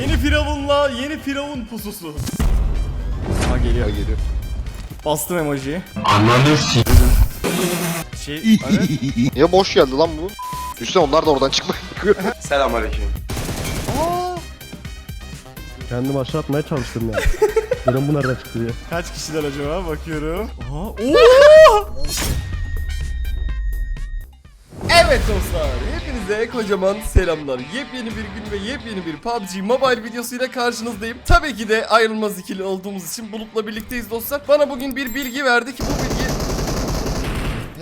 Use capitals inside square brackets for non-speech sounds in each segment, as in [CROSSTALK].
Yeni firavunla yeni firavun pususu. Ha geliyor. Geliyor. Bastım emojiyi. Şey, evet. Niye boş geldi lan bu? Üstten onlar da oradan çıkmaya bakıyor. [LAUGHS] Selamünaleyküm. Aa, Kendimi aşağı atmaya çalıştım ya. Dedim bu nereden çıktı diye. kaç kişiler acaba bakıyorum. Aha. Oo! Evet dostlar, hepinize kocaman selamlar. Yepyeni bir gün ve yepyeni bir PUBG Mobile videosuyla karşınızdayım. Tabii ki de ayrılmaz ikili olduğumuz için Bulut'la birlikteyiz dostlar. Bana bugün bir bilgi verdi ki bu bilgi...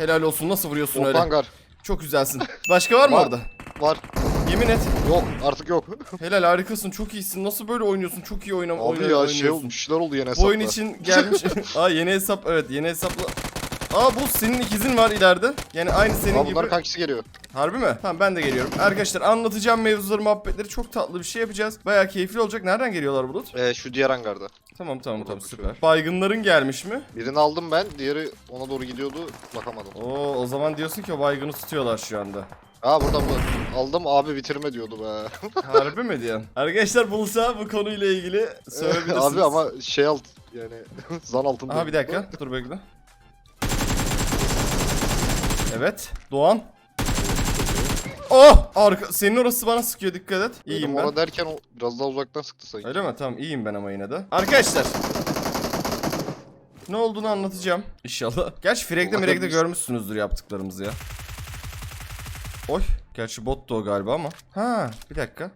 Helal olsun, nasıl vuruyorsun öyle? Hangar. Çok güzelsin. Başka var mı Var. orada? Var. Yemin et. Yok artık yok. [LAUGHS] Helal harikasın, çok iyisin. Nasıl böyle oynuyorsun? Çok iyi oynam Abi oyna- ya oynuyorsun. şey olmuş şeyler oldu yine Bu hesapta. oyun için gelmiş. [LAUGHS] Aa yeni hesap evet yeni hesapla. Aa bu senin ikizin var ileride. Yani aynı senin Aa, gibi. bunların kankisi geliyor. Harbi mi? Tamam ben de geliyorum. Arkadaşlar anlatacağım mevzuları muhabbetleri çok tatlı bir şey yapacağız. Bayağı keyifli olacak. Nereden geliyorlar Bulut? Ee, şu diğer hangarda. Tamam tamam tamam süper. Baygınların gelmiş mi? Birini aldım ben. Diğeri ona doğru gidiyordu. Bakamadım. Oo o zaman diyorsun ki o baygını tutuyorlar şu anda. Aa burada bu. Aldım abi bitirme diyordu be. [LAUGHS] Harbi mi diyorsun? Arkadaşlar Bulut'a bu konuyla ilgili söyleyebilirsiniz. [LAUGHS] abi ama şey alt yani [LAUGHS] zan altında. Aha bir dakika dur bekle. Evet Doğan. Oh! Arka senin orası bana sıkıyor dikkat et. İyiyim ben. ona derken o biraz daha uzaktan sıktı sanki. Öyle mi? Tamam iyiyim ben ama yine de. Arkadaşlar. Ne olduğunu anlatacağım inşallah. Gerçi Mireg'de bilsin. görmüşsünüzdür yaptıklarımızı ya. Oy. Gerçi bottu o galiba ama. Ha bir dakika.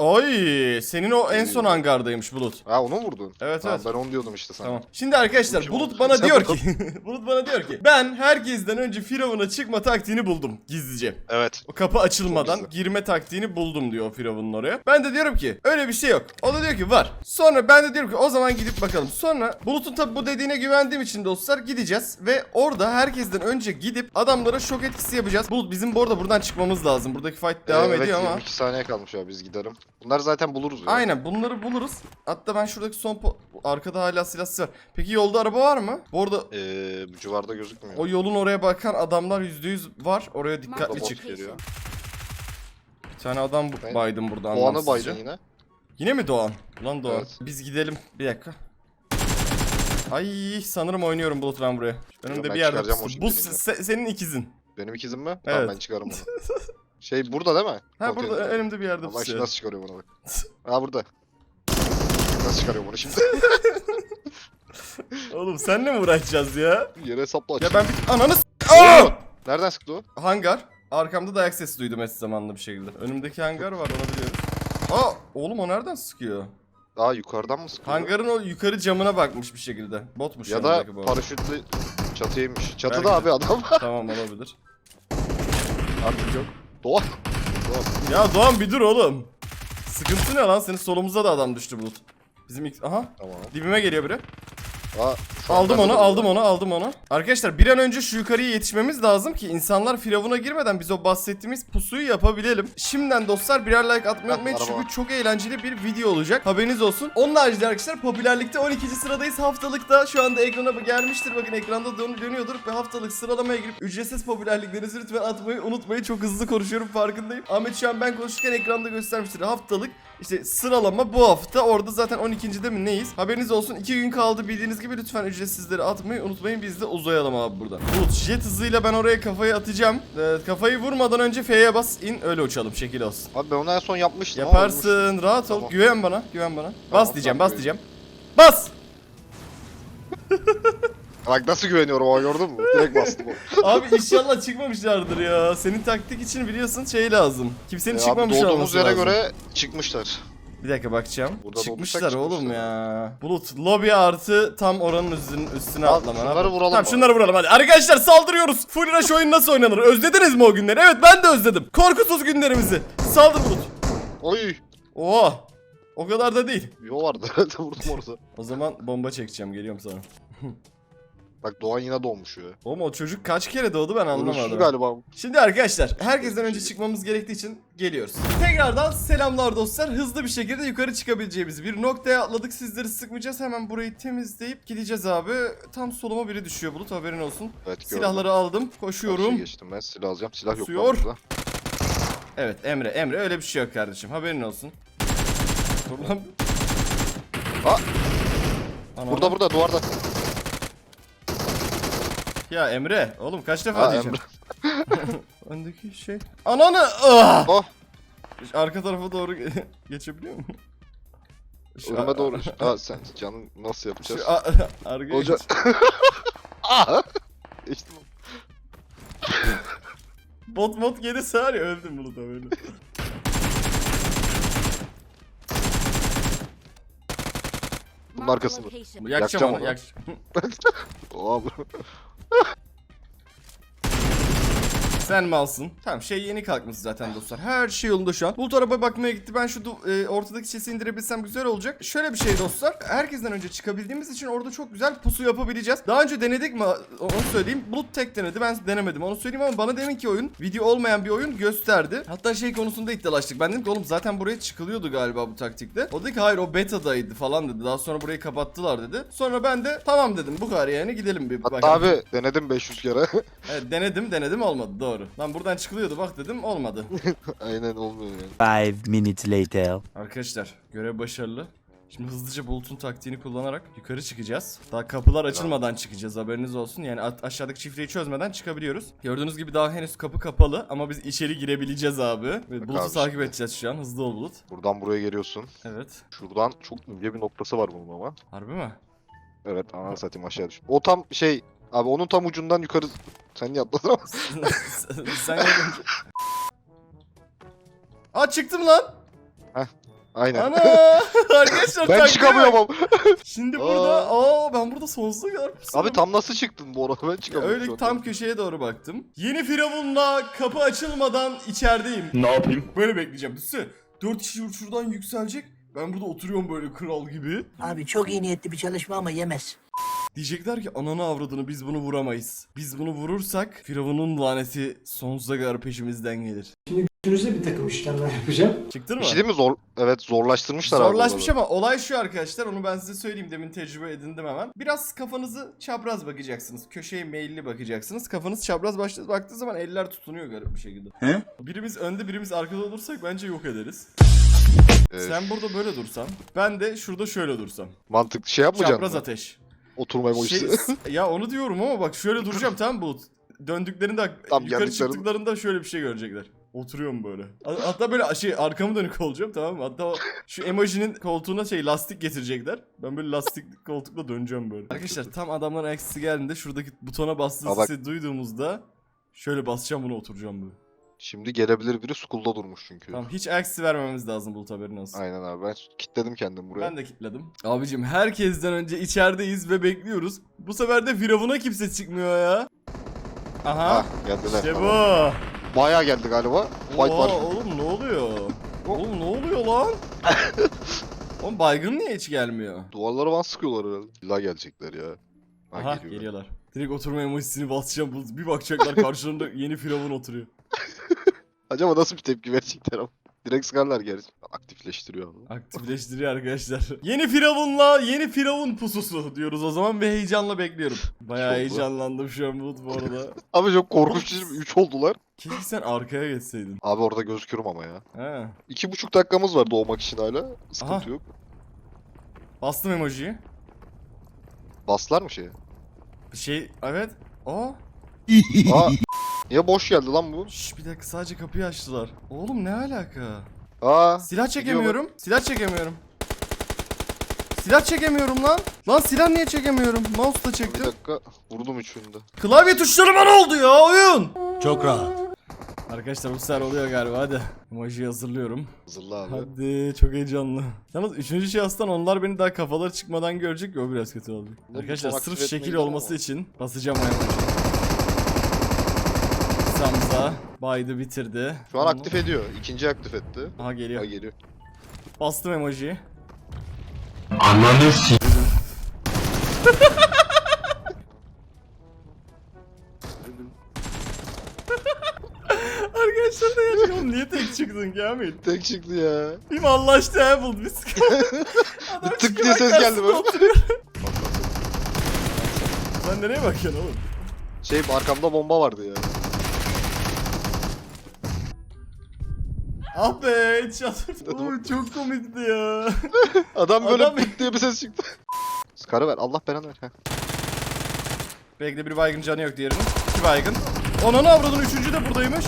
Oy senin o en son hangardaymış Bulut. Ha onu mu vurdun? Evet, Tamam, evet. Ben onu diyordum işte sana. Tamam. Şimdi arkadaşlar Kim Bulut oldu? bana Sen diyor ki [LAUGHS] Bulut bana diyor ki ben herkesten önce Firavun'a çıkma taktiğini buldum gizlice. Evet. O kapı açılmadan girme taktiğini buldum diyor Firavun'un oraya. Ben de diyorum ki öyle bir şey yok. O da diyor ki var. Sonra ben de diyorum ki o zaman gidip bakalım. Sonra Bulut'un tabi bu dediğine güvendiğim için dostlar gideceğiz. Ve orada herkesten önce gidip adamlara şok etkisi yapacağız. Bulut bizim bu arada buradan çıkmamız lazım. Buradaki fight devam Ee, evet, ediyor ama. 22 saniye kalmış abi biz giderim. Bunlar zaten buluruz ya. Aynen bunları buluruz. Hatta ben şuradaki son po- arkada hala silahsı var. Peki yolda araba var mı? Bu arada Ee, bu civarda gözükmüyor. o yolun oraya bakan adamlar %100 var. Oraya Burada dikkatli bot çık. geliyor. Bir tane adam bu- Ben- baydım burada Doğan'ı anlamsızca. baydın yine. Yine mi Doğan? Ulan Doğan. Evet. Biz gidelim. Bir dakika. Ay sanırım oynuyorum Bulut ben buraya. Önümde ben bir yerde çıkaracağım o pusu. şimdi Bu se- senin ikizin. Benim ikizim mi? Evet. Tamam ben çıkarım onu. [LAUGHS] şey burada değil mi? Ha burada Konteyner. önümde bir yerde Allah pusuyor. nasıl çıkarıyorum onu bak. [LAUGHS] Ha burada. Nasıl çıkarıyorum onu şimdi? [LAUGHS] Oğlum senle mi uğraşacağız ya? Yere hesapla aç. Ya ben bir ananı s- Aa! Nereden sıktı o? Hangar. Arkamda dayak sesi duydum eş zamanlı bir şekilde. Önümdeki hangar var onu biliyorum. Aa oğlum o nereden sıkıyor? Aa yukarıdan mı sıkıyor? Hangarın o yukarı camına bakmış bir şekilde. Botmuş Ya da yanındaki bu arada. paraşütlü çatıymış. Belki Çatıda de. abi adam. Tamam olabilir. Artık yok. Doğa. Doğa. Ya Doğan bir dur oğlum. Sıkıntı ne lan? Senin solumuza da adam düştü Bulut. Bizim ilk... Aha. Tamam. Dibime geliyor biri. Aa, şu an Aldım onu, de aldım onu, aldım onu. Arkadaşlar bir an önce şu yukarıya yetişmemiz lazım ki insanlar firavuna girmeden biz o bahsettiğimiz pusuyu yapabilelim. Şimdiden dostlar birer like atmayı Heh, unutmayın araba çünkü var. çok eğlenceli bir video olacak. Haberiniz olsun. Onun haricinde arkadaşlar popülerlikte 12. sıradayız. Haftalıkta şu anda ekrana gelmiştir. Bakın ekranda dön dönüyordur ve haftalık sıralamaya girip ücretsiz popülerliklerinizi lütfen atmayı unutmayın. Çok hızlı konuşuyorum farkındayım. Ahmet şu an ben konuşurken ekranda göstermiştir. Haftalık işte sıralama bu hafta. Orada zaten 12.de mi neyiz? Haberiniz olsun. 2 gün kaldı bildiğiniz gibi lütfen ücretsizleri atmayı unutmayın. Biz de uzayalım abi buradan. Bulut jet hızıyla ben oraya kafayı atacağım. Ee, kafayı vurmadan önce F'ye bas in öyle uçalım şekil olsun. Abi ben onu en son yapmıştım ama. Yaparsın rahat ol. Tamam. Güven bana güven bana. Bas Tamam, diyeceğim bas diyeceğim. Bas! [LAUGHS] Bak nasıl güveniyorum ama gördün mü? Direkt bastım o. [LAUGHS] Abi inşallah çıkmamışlardır ya. Senin taktik için biliyorsun şey lazım. Kimsenin Ee, abi çıkmamış doğduğumuz olması yere lazım. göre çıkmışlar. Bir dakika bakacağım. Burada çıkmışlar oğlum çıkmışlar. ya. Bulut lobi artı tam oranın üstüne, üstüne Abi atlama. ne şunları yapalım? vuralım Tamam bari. şunları vuralım hadi. Arkadaşlar saldırıyoruz. Full rush oyun nasıl oynanır? Özlediniz mi o günleri? Evet ben de özledim. Korkusuz günlerimizi. Saldır Bulut. Oy. Oha. O kadar da değil. Yo vardı. Vurdum orada. O zaman bomba çekeceğim. Geliyorum sana. [LAUGHS] Bak Doğan yine dolmuş ya. Oğlum o çocuk kaç kere doğdu ben anlamadım. galiba. Şimdi arkadaşlar herkesten önce çıkmamız gerektiği için geliyoruz. Tekrardan selamlar dostlar. Hızlı bir şekilde yukarı çıkabileceğimiz bir noktaya atladık. Sizleri sıkmayacağız. Hemen burayı temizleyip gideceğiz abi. Tam soluma biri düşüyor Bulut haberin olsun. Evet gördüm. Silahları aldım. Koşuyorum. geçtim ben silah alacağım. Silah yok. Evet Emre Emre öyle bir şey yok kardeşim haberin olsun. Dur lan. Aa! Burada burada duvarda. Ya Emre oğlum kaç defa Aa, diyeceğim. [LAUGHS] Öndeki şey. Ananı! Ah! Oh. Arka tarafa doğru ge- [LAUGHS] geçebiliyor muyum? Şu Önüme doğru. [LAUGHS] Ha sen canın nasıl yapacağız? Şu Hoca. geç. Aa! Geçtim. Bot bot geri sağır ya öldüm bunu da böyle. Bunun arkasında. Yakacağım Yakacağım onu onu. yak. Oha bu. Sen malsın. Tamam şey yeni kalkmış zaten dostlar. Her şey yolunda şu an. Bulut araba bakmaya gitti. Ben şu e, ortadaki sesi indirebilsem güzel olacak. Şöyle bir şey dostlar. Herkesten önce çıkabildiğimiz için orada çok güzel pusu yapabileceğiz. Daha önce denedik mi? Onu söyleyeyim. Bulut tek denedi. Ben denemedim. Onu söyleyeyim ama bana demin ki oyun video olmayan bir oyun gösterdi. Hatta şey konusunda iddialaştık. Ben dedim ki oğlum zaten buraya çıkılıyordu galiba bu taktikte. O dedi ki hayır o beta'daydı falan dedi. Daha sonra burayı kapattılar dedi. Sonra ben de tamam dedim. Bu kadar yani gidelim bir Hatta bakalım. abi denedim 500 kere. [LAUGHS] Evet denedim denedim olmadı doğru. Lan buradan çıkılıyordu bak dedim olmadı. [LAUGHS] Aynen olmuyor yani. Five minutes later. Arkadaşlar görev başarılı. Şimdi hızlıca bulutun taktiğini kullanarak yukarı çıkacağız. Daha kapılar açılmadan çıkacağız haberiniz olsun. Yani aşağıdaki şifreyi çözmeden çıkabiliyoruz. Gördüğünüz gibi daha henüz kapı kapalı ama biz içeri girebileceğiz abi. Evet, bulutu abi takip şimdi. edeceğiz şu an. Hızlı ol bulut. Buradan buraya geliyorsun. Evet. Şuradan çok ince bir noktası var bunun ama. Harbi mi? Evet ana satayım aşağı düş. O tam şey abi onun tam ucundan yukarı sen niye atladın ama. [LAUGHS] Sen yardımcı. Aa çıktım lan. Aynen. Ana! [LAUGHS] Arkadaşlar ben taktiğe çıkamıyorum bak. ama. Şimdi burada aa ben burada sonsuza kadar pusuyorum. Abi tam nasıl çıktın bu arada ben çıkamıyorum. şu Öyle an. tam köşeye doğru baktım. Yeni firavunla kapı açılmadan içerideyim. Ne yapayım? Böyle bekleyeceğim. Düşünsene 4 kişi şuradan yükselecek. Ben burada oturuyorum böyle kral gibi. Abi çok iyi niyetli bir çalışma ama yemez. Diyecekler ki ananı avradını biz bunu vuramayız. Biz bunu vurursak Firavun'un laneti sonsuza kadar peşimizden gelir. Üstünüzde bir takım işlemler yapacağım. Çıktın mı? Bir şey değil mi zor? Evet zorlaştırmışlar abi. Zorlaşmış buraları. ama olay şu arkadaşlar onu ben size söyleyeyim demin tecrübe edindim hemen. Biraz kafanızı çapraz bakacaksınız. Köşeye meyilli bakacaksınız. Kafanız çapraz baş- baktığı zaman eller tutunuyor garip bir şekilde. He? Birimiz önde birimiz arkada olursak bence yok ederiz. Evet. Sen burada böyle dursan. Ben de şurada şöyle dursam. Mantıklı şey yapmayacaksın Çapraz mı? ateş. Oturma emojisi. Şey, [LAUGHS] ya onu diyorum ama bak şöyle duracağım tamam Bulut? Döndüklerinde Tam yukarı çıktıklarında şöyle bir şey görecekler. Oturuyorum böyle. Hat- Hatta böyle şey arkamı dönük olacağım tamam mı? Hatta o, şu emojinin koltuğuna şey lastik getirecekler. Ben böyle lastik [LAUGHS] koltukla döneceğim böyle. Arkadaşlar tam adamların aksisi geldiğinde şuradaki butona bastığı Aa, bak. sesi duyduğumuzda şöyle basacağım bunu oturacağım böyle. Şimdi gelebilir biri school'da durmuş çünkü. Tamam hiç aksi vermemiz lazım Bulut haberin olsun. Aynen abi ben kilitledim kendim buraya. Ben de kilitledim. Abicim herkesten önce içerideyiz ve bekliyoruz. Bu sefer de Firavun'a kimse çıkmıyor ya. Aha. Ah geldiler. İşte Tamam. bu. Bayağı geldi galiba. Fight var. oğlum ne oluyor? oğlum ne oluyor lan? [LAUGHS] oğlum baygın niye hiç gelmiyor? Duvarlara bana sıkıyorlar herhalde. İlla gelecekler ya. Ha, Aha geliyorlar. geliyorlar. Direkt oturma emojisini basacağım. Bir bakacaklar karşılarında yeni firavun oturuyor. [LAUGHS] Acaba nasıl bir tepki verecekler ama. Direkt sıkarlar gerçi. Aktifleştiriyor abi. Aktifleştiriyor arkadaşlar. [LAUGHS] Yeni firavunla yeni firavun pususu diyoruz o zaman ve heyecanla bekliyorum. Bayağı heyecanlandım şu an Bulut bu arada. [LAUGHS] Abi çok korkunç 3 oldular. Keşke sen arkaya geçseydin. Abi orada gözüküyorum ama ya. Ha. İki buçuk dakikamız var doğmak için hala. Sıkıntı Aha. yok. Bastım emojiyi. Bastılar mı şeye? Şey evet. Aa. Aa. [LAUGHS] Niye boş geldi lan bu? Şş, bir dakika sadece kapıyı açtılar. Oğlum ne alaka? Aa. Silah çekemiyorum. Silah çekemiyorum. Silah çekemiyorum lan. Lan silah niye çekemiyorum? Mouse da Bir çektim. dakika. Vurdum üçünü de. Klavye tuşlarıma ne oldu ya oyun? Çok rahat. Arkadaşlar bu sefer oluyor galiba hadi. Emojiyi hazırlıyorum. Hazırla abi. Hadi çok heyecanlı. Yalnız üçüncü şahıstan onlar beni daha kafaları çıkmadan görecek ya o biraz kötü oldu. Arkadaşlar sırf şekil olması ama. için basacağım o Samza baydı bitirdi. Şu an aktif ediyor. İkinci aktif etti. Aha geliyor. Ha geliyor. Bastım emojiyi. [LAUGHS] Arkadaşlar da gerçekten oğlum niye tek çıktın Kamil? Tek çıktı ya. Bir mallaştı buldu biz. [LAUGHS] Adam tık diye ses geldi böyle. [LAUGHS] Sen nereye bakıyorsun oğlum? Şey arkamda bomba vardı ya. Ah be headshot. Oğlum çok komikti ya. [LAUGHS] Adam böyle Adam- pıt diye bir ses çıktı. Skarı ver. Allah belanı ver. Heh. Bekle bir baygın canı yok diğerinin. İki baygın. Ananı avradın üçüncü de buradaymış.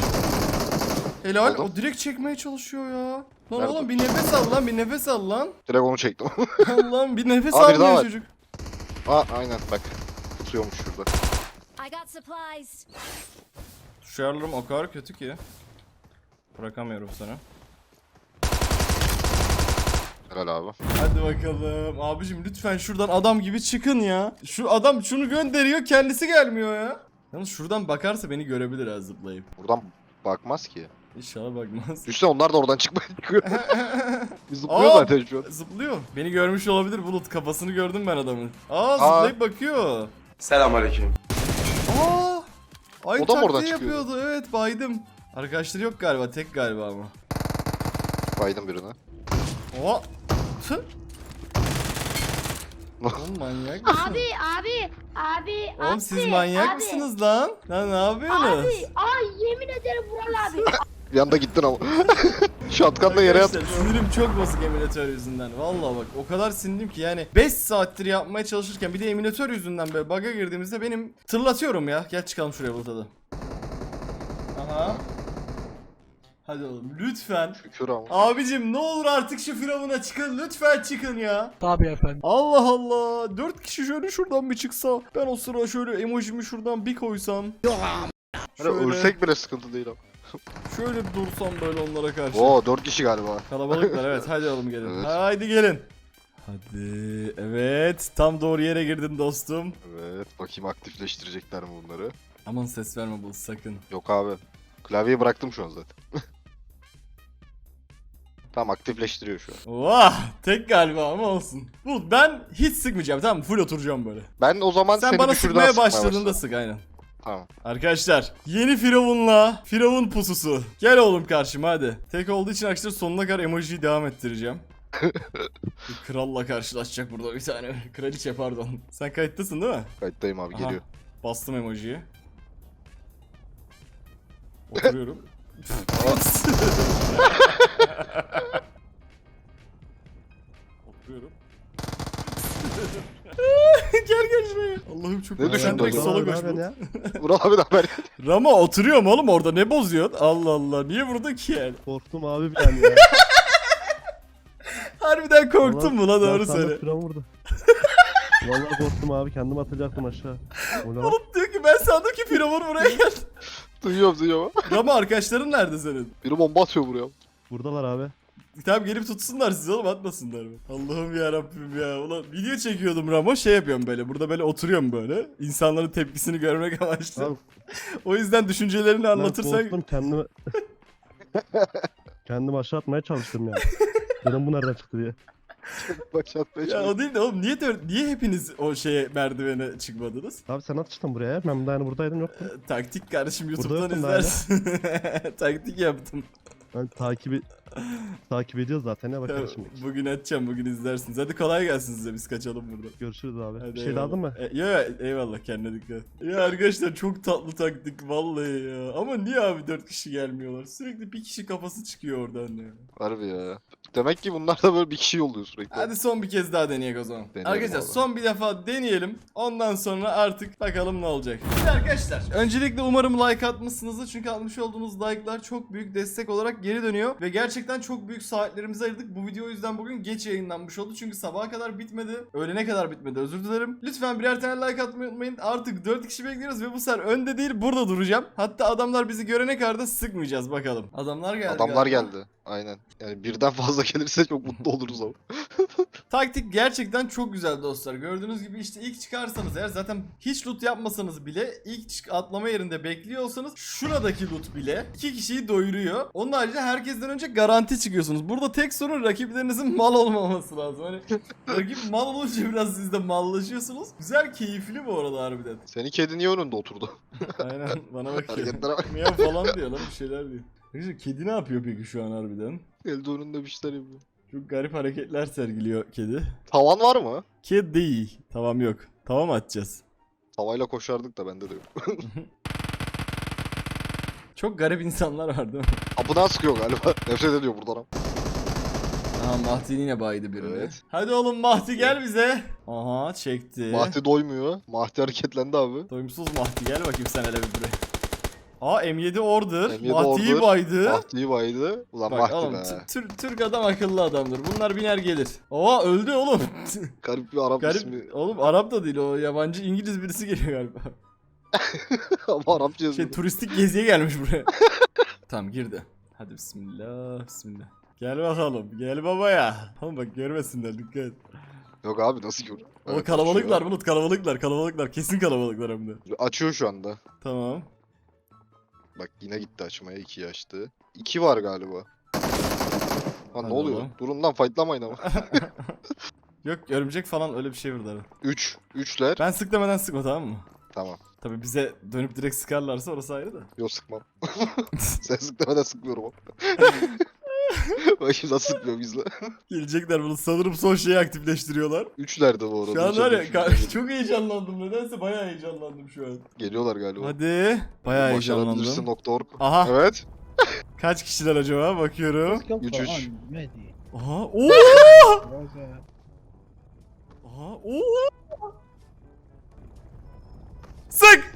Helal. Aldım. O direkt çekmeye çalışıyor ya. Lan Nerede? oğlum bir nefes al lan bir nefes al lan. Direkt onu çektim. [LAUGHS] Allah'ım bir nefes Abi, almıyor var. çocuk. Aa aynen bak. Tutuyormuş şurada. Supplies. Tuşarlarım o kadar kötü ki. Bırakamıyorum sana. Helal abi. Hadi bakalım. Abicim lütfen şuradan adam gibi çıkın ya. Şu adam şunu gönderiyor kendisi gelmiyor ya. Yalnız şuradan bakarsa beni görebilir ha zıplayıp. Buradan bakmaz ki. İnşallah bakmaz. Düşse onlar da oradan çıkmaya [LAUGHS] çıkıyor. Zıplıyor Aa! zaten şu an. Zıplıyor. Beni görmüş olabilir Bulut. Kafasını gördüm ben adamın. Aa Aa. zıplayıp bakıyor. Selamünaleyküm. Aa! Ay O da mı oradan taktiği çıkıyordu? yapıyordu. Evet baydım. Arkadaşları yok galiba. Tek galiba ama. Baydım birine. Oha. Tüh. Oğlum manyak mısın? Abi abi abi Oğlum abi, siz manyak abi, mısınız lan? Lan ne yapıyorsunuz? Abi ay yemin ederim Vural abi. [LAUGHS] Bir anda gittin ama. [LAUGHS] Şatkanla yere yat. Sinirim çok bozuk emülatör yüzünden. Vallahi bak o kadar sindim ki yani 5 saattir yapmaya çalışırken bir de emülatör yüzünden böyle bug'a girdiğimizde benim tırlatıyorum ya. Gel çıkalım şuraya Bulut'a Aha. Hadi oğlum lütfen. Şükür ama. Abicim ne olur artık şu firavuna çıkın lütfen çıkın ya. Tabii efendim. Allah Allah. 4 kişi şöyle şuradan bir çıksa. Ben o sıra şöyle emojimi şuradan bir koysam. Hani ölsek bile sıkıntı değil ama. Şöyle bir dursam böyle onlara karşı. Oo 4 kişi galiba. Kalabalıklar evet hadi oğlum gelin. Evet. Haydi gelin. Hadi evet tam doğru yere girdin dostum. Evet bakayım aktifleştirecekler mi bunları? Aman ses verme bu sakın. Yok abi. Klavyeyi bıraktım şu an zaten. [LAUGHS] tamam aktifleştiriyor şu an. Vah tek galiba ama olsun. Bu ben hiç sıkmayacağım tamam mı? Full oturacağım böyle. Ben o zaman Sen seni bana sıkmaya başladığında sık aynen. Tamam. Arkadaşlar yeni Firavun'la Firavun pususu. Gel oğlum karşıma hadi. Tek olduğu için arkadaşlar sonuna kadar emojiyi devam ettireceğim. [LAUGHS] bir kralla karşılaşacak burada bir tane. Kraliçe pardon. Sen kayıttasın değil mi? Kayıttayım abi Aha. geliyor. Bastım emojiyi. Oturuyorum. Oturuyorum. [LAUGHS] gel gel şuraya. Allah'ım çok Ne Sen düşündün direkt sola Ne koş. haber bu. ya? Vural abi de haber. Rama oturuyorum oğlum orada ne bozuyorsun? Allah Allah niye burada ki yani? Korktum abi bir an ya. [LAUGHS] Harbiden korktun mu lan Ben doğru söyle. Firavun vurdu. Vallahi korktum abi kendim atacaktım aşağı. Oğlum diyor ki ben sandım ki Firavun buraya [LAUGHS] geldi. Duyuyorum duyuyorum. [LAUGHS] Rama arkadaşların nerede senin? Biri bomba atıyor buraya. Buradalar abi. Tamam gelip tutsunlar sizi oğlum atmasınlar mı? Allah'ım ya Rabbim ya. Ulan video çekiyordum Ramo şey yapıyorum böyle. Burada böyle oturuyorum böyle. İnsanların tepkisini görmek amaçlı. [LAUGHS] O yüzden düşüncelerini anlatırsan korktum kendimi... [LAUGHS] kendimi aşağı atmaya çalıştım ya. Dedim bu nereden çıktı diye. Başlatmaya ya o değil de oğlum niye de- niye hepiniz o şeye merdivene çıkmadınız? Abi sen atıştın buraya ya. Ben de yani buradaydım yoktum. Ee, Taktik kardeşim YouTube'dan ben izlersin. [LAUGHS] Taktik yaptım. Ben takibi takip ediyoruz zaten ya bakarız şimdi. bugün açacağım bugün izlersiniz. Hadi kolay gelsin size biz kaçalım buradan. Görüşürüz abi. Hadi bir şey eyvallah. lazım mı? E, ya ya, eyvallah kendine dikkat. Ya arkadaşlar çok tatlı taktik vallahi ya. Ama niye abi 4 kişi gelmiyorlar? Sürekli bir kişi kafası çıkıyor oradan ya. Harbi ya. Demek ki bunlar da böyle bir kişi yolluyor sürekli. Hadi son bir kez daha deneyelim o zaman. Deneyelim arkadaşlar abi. son bir defa deneyelim. Ondan sonra artık bakalım ne olacak. Şimdi arkadaşlar öncelikle umarım like atmışsınızdır. Çünkü atmış olduğunuz like'lar çok büyük destek olarak geri dönüyor. Ve gerçekten çok büyük saatlerimizi ayırdık. Bu video o yüzden bugün geç yayınlanmış oldu. Çünkü sabaha kadar bitmedi. Öğlene kadar bitmedi özür dilerim. Lütfen birer tane like atmayı unutmayın. Artık 4 kişi bekliyoruz ve bu sefer önde değil burada duracağım. Hatta adamlar bizi görene kadar da sıkmayacağız bakalım. Adamlar geldi Adamlar galiba. geldi. Aynen. Yani birden fazla [LAUGHS] gelirse çok mutlu oluruz ama. [LAUGHS] Taktik gerçekten çok güzel dostlar. Gördüğünüz gibi işte ilk çıkarsanız eğer zaten hiç loot yapmasanız bile ilk atlama yerinde bekliyor olsanız şuradaki loot bile iki kişiyi doyuruyor. Onun haricinde herkesten önce garanti çıkıyorsunuz. Burada tek sorun rakiplerinizin [LAUGHS] mal olmaması lazım. Hani rakip mal olunca biraz siz de mallaşıyorsunuz. Güzel keyifli bu arada harbiden. Senin kedi niye önünde oturdu? Aynen bana bakıyor. Hareketlere bak. Falan diyor lan bir şeyler diyor. Arkadaşlar kedi ne yapıyor peki şu an harbiden? Elde önünde bir şeyler yapıyor. Çok garip hareketler sergiliyor kedi. Tavan var mı? Kedi. Tamam yok. Tamam atacağız. Tavayla koşardık da bende de yok. [LAUGHS] Çok garip insanlar var değil mi? Kapıdan sıkıyor galiba. [LAUGHS] Nefret ediyor buradan. Aha Mahdi yine baydı birini. Evet. Hadi oğlum Mahdi gel bize. Aha çekti. Mahdi doymuyor. Mahdi hareketlendi abi. Doyumsuz Mahdi gel bakayım sen hele bir buraya. Aa M7 Order. M7 Mahdi'yi Order. baydı. Mahdi'yi baydı. Ulan Bak Mahdi oğlum be. T- Türk, adam akıllı adamdır. Bunlar biner gelir. Oha öldü oğlum. [LAUGHS] Garip bir Arap ismi. Garip. Oğlum Arap da değil o yabancı İngiliz birisi geliyor galiba. [LAUGHS] ama Arapça yazıyor. Şey turistik geziye gelmiş buraya. [LAUGHS] tamam girdi. Hadi bismillah bismillah. Gel bakalım gel babaya. Oğlum bak görmesinler dikkat et. Yok abi nasıl gör? O Evet, kalabalıklar. Bulut kalabalıklar kalabalıklar kesin kalabalıklar hem de. Açıyor şu anda. Tamam. Bak yine gitti açmaya. 2'yi açtı. 2 var galiba. Lan Hadi ne oluyor? oğlum. Durun lan fightlamayın ama. [LAUGHS] Yok örümcek falan öyle bir şey vurdu abi. 3. 3'ler. Ben sık demeden sıkma tamam mı? Tamam. Tabi bize dönüp direkt sıkarlarsa orası ayrı da. Yok sıkmam. [LAUGHS] Sen sık demeden sıkmıyorum [LAUGHS] [LAUGHS] nasıl sıkmıyor bizle. [LAUGHS] Gelecekler bunu sanırım son şeyi aktifleştiriyorlar. 3'lerde bu arada. Şu an var ya ka- [LAUGHS] çok heyecanlandım nedense bayağı heyecanlandım şu an. Geliyorlar galiba. Hadi. Bayağı heyecanlandım. Başarabilirsin.org. Aha Evet. kaç kişiler acaba bakıyorum. 3-3. Aha oo! Aha oo! Sık!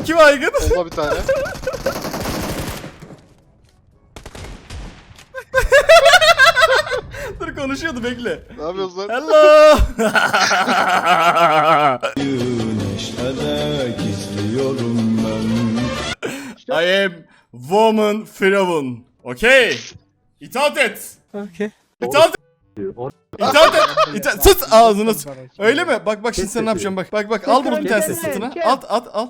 İki baygın. Onda bir tane. Konuşuyordu bekle. Ne yapıyorsun lan? Hello. [LAUGHS] I am woman firavun. Okay. İtaat et. Okay. İtaat et. İtaat et. İtaat. Sıt ağzını. s- Öyle mi? Bak bak şimdi sen ne yapacağım bak. Bak bak al bunu bir tanesi sırtına. At at al.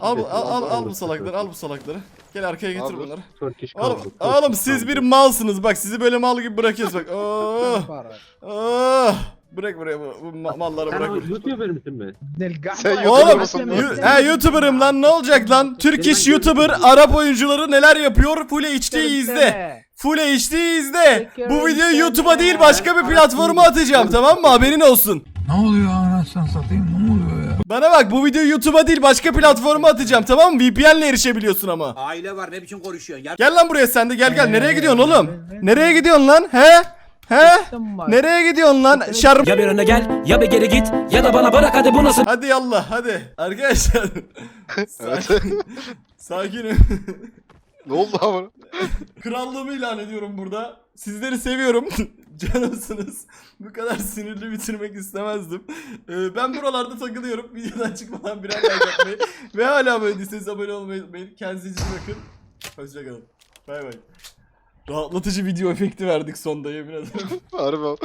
Al bu al al al bu salakları al bu salakları. Gel arkaya getir bunları. Turkish Oğlum, oğlum siz bir malsınız bak sizi böyle mal gibi bırakıyoruz bak. [LAUGHS] Oh, oh. Bırak buraya bu, bu ma- malları bırak. buraya. YouTuber misin be? Sen Oğlum yu- he YouTuber'ım lan ne olacak lan? Turkish YouTuber Arap oyuncuları neler yapıyor? Full HD izle. Full HD izle. Bu videoyu YouTube'a değil başka bir platforma atacağım tamam mı? Haberin olsun. Ne oluyor anasını satayım ne oluyor ya? Bana bak bu videoyu YouTube'a değil başka platforma atacağım tamam mı? VPN'le erişebiliyorsun ama. Aile var ne biçim konuşuyorsun ya? Gel lan buraya sen de gel gel. Nereye gidiyorsun oğlum? Nereye gidiyorsun lan? He? He? Nereye gidiyorsun lan? Şarm. Ya bir öne gel ya bir geri git ya da bana bırak hadi bu nasıl Hadi yallah hadi. Arkadaşlar. [LAUGHS] Sakin. [LAUGHS] Sakinim. Ne oldu ama? Krallığımı ilan ediyorum burada. Sizleri seviyorum. [LAUGHS] Canımsınız. Bu kadar sinirli bitirmek istemezdim. Ee, ben buralarda takılıyorum. [LAUGHS] Videodan çıkmadan birer like atmayı ve hala böyle değilseniz abone olmayı unutmayın. Kendinize iyi bakın. Hoşçakalın. Bay bay. Rahatlatıcı video efekti verdik sonda yemin ederim. Harbi.